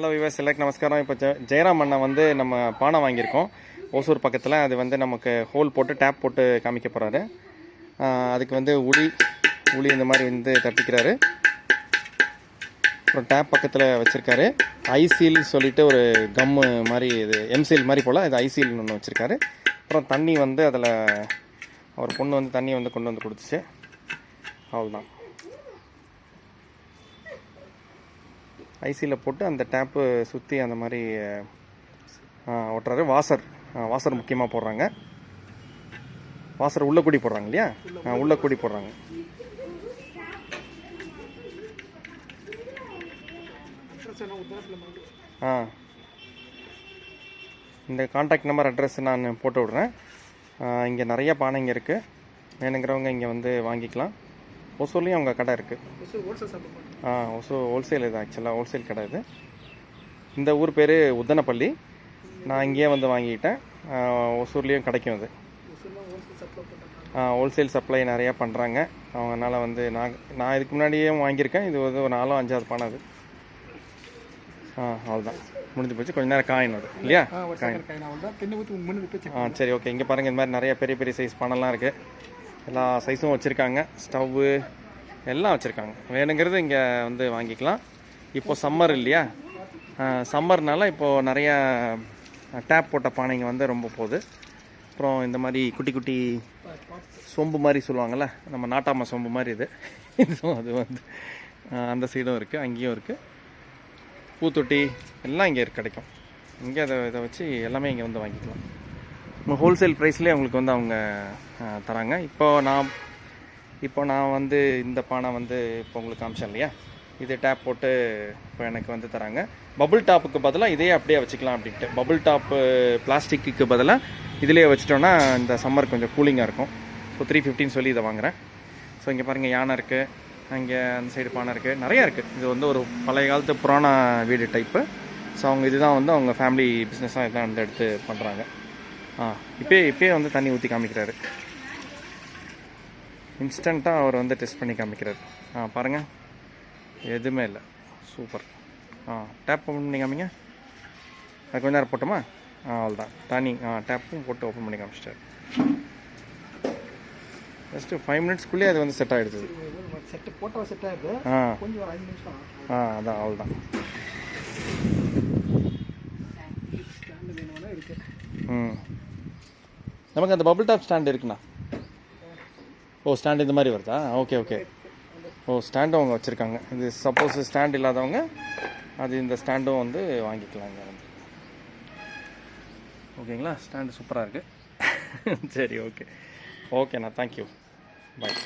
Hello விவஸ் எல்லாருக்கும் நமஸ்காரம். இப்போ ஜெ- ஜெயராம் அண்ணா வந்து நம்ம பானை வாங்கியிருக்கோம். ஓசூர் பக்கத்தில். அது வந்து நமக்கு ஹோல் போட்டு டேப் போட்டு காமிக்க போகிறாரு அதுக்கு வந்து உளி உளி இந்த மாதிரி வந்து தட்டிக்கிறாரு. அப்புறம் டேப் பக்கத்தில் வச்சுருக்காரு. ஐசீல் சொல்லிட்டு ஒரு கம்மு மாதிரி இது எம்சீல் மாதிரி போல் இது ஐசீல்னு ஒன்று வச்சுருக்காரு. அப்புறம் தண்ணி வந்து அதில் அவர் பொண்ணு வந்து தண்ணி வந்து கொண்டு வந்து கொடுத்துச்சு. அவ்வளோதான் ஐசியில் போட்டு அந்த டேப்பு சுற்றி அந்த மாதிரி ஆ, ஒட்டுறாரு. வாசர் வாசர் முக்கியமாக போடுறாங்க. வாசர் உள்ள கூடி போடுறாங்க இல்லையா? உள்ள கூடி போடுறாங்க. ஆ. இந்த காண்டாக்ட் நம்பர் அட்ரஸ் நான் போட்டு விட்றேன். இங்கே நிறைய பானைங்க இருக்குது வேணுங்கிறவங்க இங்கே வந்து வாங்கிக்கலாம். ஒசூர்லேயும் அவங்க கடை இருக்குது ஆ ஒசூ ஹோல்சேல் இது ஆக்சுவலாக ஹோல்சேல் கடை இது. இந்த ஊர் பேர் உத்தனப்பள்ளி. நான் இங்கேயே வந்து வாங்கிக்கிட்டேன் ஒசூர்லேயும் கிடைக்கும் ஆ ஹோல்சேல் சப்ளை நிறையா பண்ணுறாங்க அவங்கனால வந்து நான் நான் இதுக்கு முன்னாடியே வாங்கியிருக்கேன். இது வந்து ஒரு நாலோ அஞ்சாவது பானை அது. ஆ அவ்வளோதான் முடிஞ்சு போச்சு. கொஞ்ச நேரம் காயின் அது இல்லையா? காயின் ஆ சரி ஓகே இங்கே பாருங்கள் இந்த மாதிரி நிறைய பெரிய பெரிய சைஸ் பானைலாம் இருக்குது எல்லா சைஸும் வச்சுருக்காங்க. ஸ்டவ்வு எல்லாம் வச்சுருக்காங்க. வேணுங்கிறது இங்கே வந்து வாங்கிக்கலாம். இப்போது சம்மர் இல்லையா? சம்மர்னால இப்போது நிறையா டேப் போட்ட பானைங்க வந்து ரொம்ப போகுது. அப்புறம் இந்த மாதிரி குட்டி குட்டி சொம்பு மாதிரி சொல்லுவாங்கள்ல நம்ம நாட்டாம சொம்பு மாதிரி இது. இதுவும் அது வந்து அந்த சைடும் இருக்குது அங்கேயும் இருக்குது பூத்தொட்டி எல்லாம் இங்கே கிடைக்கும். இங்கே அதை இதை வச்சு எல்லாமே இங்கே வந்து வாங்கிக்கலாம். ஹோல்சேல் ப்ரைஸ்லேயே உங்களுக்கு வந்து அவங்க தராங்க. இப்போ நான் இப்போ நான் வந்து இந்த பானை வந்து இப்போ உங்களுக்கு காமிச்சேன் இல்லையா? இது டேப் போட்டு இப்போ எனக்கு வந்து தராங்க. பபுள் டாப்புக்கு பதிலாக இதையே அப்படியே வச்சுக்கலாம் அப்படின்ட்டு. பபுள் டாப்பு பிளாஸ்டிக்கு பதிலாக இதிலே வச்சிட்டோன்னா இந்த சம்மர் கொஞ்சம் கூலிங்காக இருக்கும். ஸோ த்ரீ ஃபிஃப்டின்னு சொல்லி இதை வாங்குகிறேன் ஸோ இங்கே பாருங்கள் யானை இருக்குது அங்கே அந்த சைடு பானை இருக்குது நிறையா இருக்குது இது வந்து ஒரு பழைய காலத்து புராண வீடு டைப்பு ஸோ அவங்க இதுதான் வந்து அவங்க ஃபேமிலி பிஸ்னஸாக இதான் வந்து எடுத்து பண்ணுறாங்க ஆ இப்போயே இப்போயே வந்து தண்ணி ஊற்றி காமிக்கிறாரு. இன்ஸ்டண்ட்டாக அவர் வந்து டெஸ்ட் பண்ணி காமிக்கிறாரு. ஆ பாருங்கள் எதுவுமே இல்லை. சூப்பர் ஆ டேப் ஓப்பன் பண்ணி காமிங்க. அது கொஞ்ச நேரம் போட்டோமா? ஆ அவ்வளோதான் தண்ணி ஆ டேப்பும் போட்டு ஓப்பன் பண்ணி காமிச்சிட்டாரு. ஜஸ்ட்டு ஃபைவ் மினிட்ஸ்க்குள்ளேயே அது வந்து செட் ஆகிடுது செட்டு போட்டோ செட் ஆகுது ஆ. கொஞ்சம் ஒரு நிமிஷம் ஆகும். ஆ அதான் அவ்வளோதான் ம். நமக்கு அந்த பபுள் டாப் ஸ்டாண்ட் இருக்குண்ணா. ஓ ஸ்டாண்ட் இந்த மாதிரி வருதா? ஓகே ஓகே ஓ ஸ்டாண்டும் அவங்க வச்சுருக்காங்க. இது சப்போஸ் ஸ்டாண்ட் இல்லாதவங்க அது இந்த ஸ்டாண்டும் வந்து வாங்கிக்கலாம் இங்கே வந்து ஓகேங்களா ஸ்டாண்டு சூப்பராக இருக்குது சரி ஓகே ஓகேண்ணா தேங்க்யூ பாய்